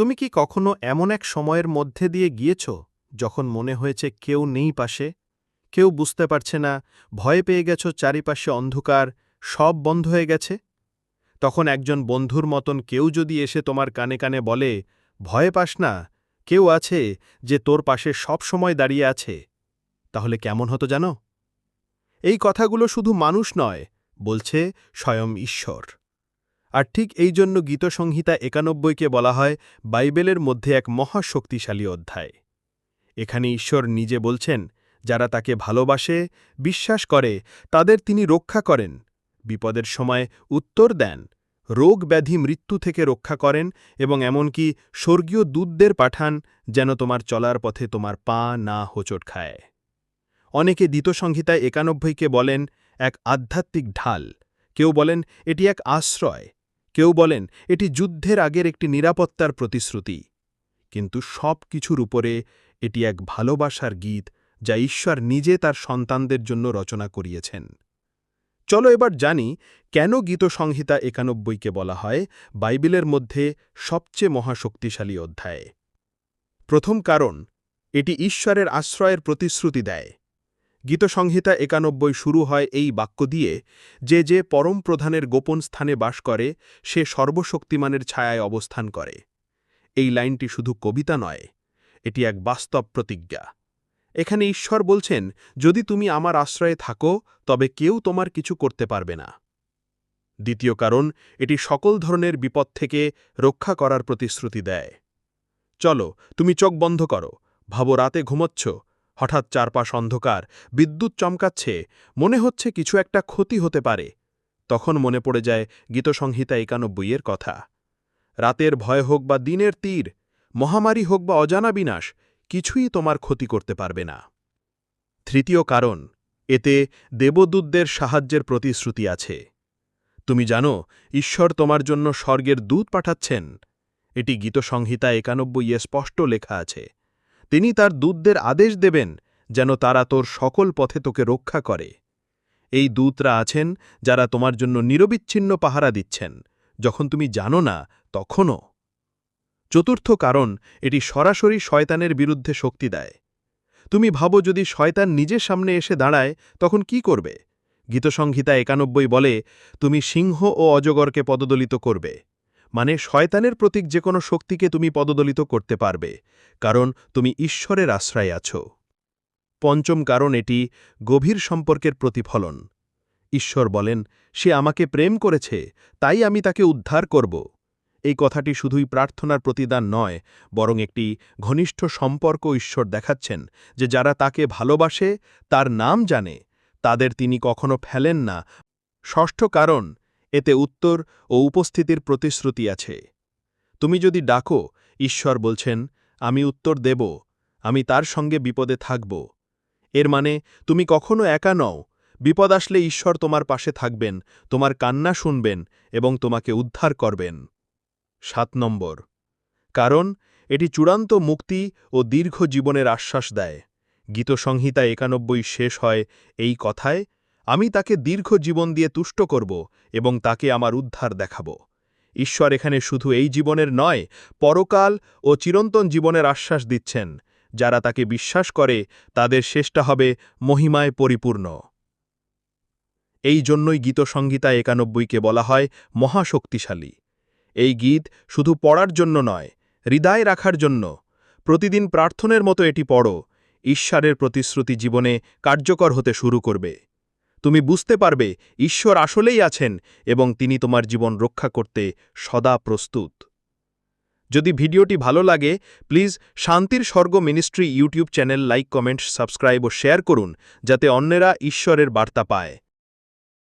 তুমি কি কখনো এমন এক সময়ের মধ্যে দিয়ে গিয়েছ যখন মনে হয়েছে কেউ নেই পাশে? কেউ বুঝতে পারছে না, ভয় পেয়ে গেছ চারিপাশে অন্ধকার, সব বন্ধ হয়ে গেছে? তখন একজন বন্ধুর মতন কেউ যদি এসে তোমার কানে কানে বলে, ভয় পাস না, কেউ আছে যে তোর পাশে সব সময় দাঁড়িয়ে আছে? তাহলে কেমন হতো জানো? এই কথাগুলো শুধু মানুষ নয়, বলছে স্বয়ং ঈশ্বর। আর ঠিক এই জন্য গীতসংহিতা একানব্বইকে বলা হয় বাইবেলের মধ্যে এক মহাশক্তিশালী অধ্যায়। এখানে ঈশ্বর নিজে বলছেন, যারা তাকে ভালোবাসে, বিশ্বাস করে, তাদের তিনি রক্ষা করেন, বিপদের সময় উত্তর দেন, রোগ ব্যাধি মৃত্যু থেকে রক্ষা করেন এবং এমনকি স্বর্গীয় দূতদের পাঠান যেন তোমার চলার পথে তোমার পা না হোঁচট খায়। অনেকে দ্বিতসংহিতায় একানব্বইকে বলেন, এক আধ্যাত্মিক ঢাল। কেউ বলেন, এটি এক আশ্রয়। কেউ বলেন, এটি যুদ্ধের আগের একটি নিরাপত্তার প্রতিশ্রুতি। কিন্তু সব কিছুর উপরে এটি এক ভালোবাসার গীত যা ঈশ্বর নিজে তার সন্তানদের জন্য রচনা করিয়েছেন। চলো এবার জানি, কেন গীতসংহিতা একানব্বইকে বলা হয় বাইবেলের মধ্যে সবচেয়ে মহাশক্তিশালী অধ্যায়। প্রথম কারণ, এটি ঈশ্বরের আশ্রয়ের প্রতিশ্রুতি দেয়। গীতসংহিতা একানব্বই শুরু হয় এই বাক্য দিয়ে, যে যে পরম প্রধানের গোপন স্থানে বাস করে, সে সর্বশক্তিমানের ছায়ায় অবস্থান করে। এই লাইনটি শুধু কবিতা নয়, এটি এক বাস্তব প্রতিজ্ঞা। এখানে ঈশ্বর বলছেন, যদি তুমি আমার আশ্রয়ে থাকো, তবে কেউ তোমার কিছু করতে পারবে না। দ্বিতীয় কারণ, এটি সকল ধরনের বিপদ থেকে রক্ষা করার প্রতিশ্রুতি দেয়। চলো, তুমি চোখ বন্ধ করো, ভাবো রাতে ঘুমোচ্ছ হঠাৎ চারপাশ অন্ধকার, বিদ্যুৎ চমকাচ্ছে, মনে হচ্ছে কিছু একটা ক্ষতি হতে পারে। তখন মনে পড়ে যায় গীতসংহিতা একানব্বইয়ের কথা। রাতের ভয় হোক বা দিনের তীর, মহামারী হোক বা অজানা বিনাশ, কিছুই তোমার ক্ষতি করতে পারবে না। তৃতীয় কারণ, এতে দেবদূতদের সাহায্যের প্রতিশ্রুতি আছে। তুমি জানো, ঈশ্বর তোমার জন্য স্বর্গের দূত পাঠাচ্ছেন। এটি গীতসংহিতা একানব্বইয়ে স্পষ্ট লেখা আছে। তিনি তার দূতদের আদেশ দেবেন যেন তারা তোর সকল পথে তোকে রক্ষা করে। এই দূতরা আছেন যারা তোমার জন্য নিরবিচ্ছিন্ন পাহারা দিচ্ছেন। যখন তুমি জানো না, তখনও। চতুর্থ কারণ, এটি সরাসরি শয়তানের বিরুদ্ধে শক্তি দেয়। তুমি ভাবো যদি শয়তান নিজের সামনে এসে দাঁড়ায়, তখন কি করবে? গীতসংহিতা একানব্বই বলে, তুমি সিংহ ও অজগরকে পদদলিত করবে। মানে শয়তানের প্রতীক যে কোনো শক্তিকে তুমি পদদলিত করতে পারবে, কারণ তুমি ঈশ্বরের আশ্রয় আছো। পঞ্চম কারণ এটি গভীর সম্পর্কের প্রতিফলন। ঈশ্বর বলেন, সে আমাকে প্রেম করেছে, তাই আমি তাকে উদ্ধার করব। এই কথাটি শুধুই প্রার্থনার প্রতিদান নয়, বরং একটি ঘনিষ্ঠ সম্পর্ক ঈশ্বর দেখাচ্ছেন যে যারা তাকে ভালোবাসে, তার নাম জানে, তাদের তিনি কখনো ফেলেন না। ষষ্ঠ কারণ এতে উত্তর ও উপস্থিতির প্রতিশ্রুতি আছে। তুমি যদি ডাকো, ঈশ্বর বলছেন, আমি উত্তর দেব, আমি তার সঙ্গে বিপদে থাকব। এর মানে তুমি কখনো একা নও, বিপদ আসলে ঈশ্বর তোমার পাশে থাকবেন, তোমার কান্না শুনবেন এবং তোমাকে উদ্ধার করবেন। সাত নম্বর। কারণ, এটি চূড়ান্ত মুক্তি ও দীর্ঘ জীবনের আশ্বাস দেয়। গীতসংহিতা একানব্বই শেষ হয় এই কথায় আমি তাকে দীর্ঘ জীবন দিয়ে তুষ্ট করব এবং তাকে আমার উদ্ধার দেখাব। ঈশ্বর এখানে শুধু এই জীবনের নয়, পরকাল ও চিরন্তন জীবনের আশ্বাস দিচ্ছেন। যারা তাকে বিশ্বাস করে, তাদের শেষটা হবে মহিমায় পরিপূর্ণ। এই জন্যই গীতসংগীতা একানব্বইকে বলা হয় মহাশক্তিশালী। এই গীত শুধু পড়ার জন্য নয়, হৃদয় রাখার জন্য। প্রতিদিন প্রার্থনের মতো এটি পড়ো, ঈশ্বরের প্রতিশ্রুতি জীবনে কার্যকর হতে শুরু করবে। তুমি বুঝতে পারবে ঈশ্বর আসলেই আছেন এবং তিনি তোমার জীবন রক্ষা করতে সদা প্রস্তুত। যদি ভিডিওটি ভালো লাগে, প্লিজ শান্তির স্বর্গ ministry YouTube channel like, comment, subscribe ও শেয়ার করুন, যাতে অন্যেরা ঈশ্বরের বার্তা পায়।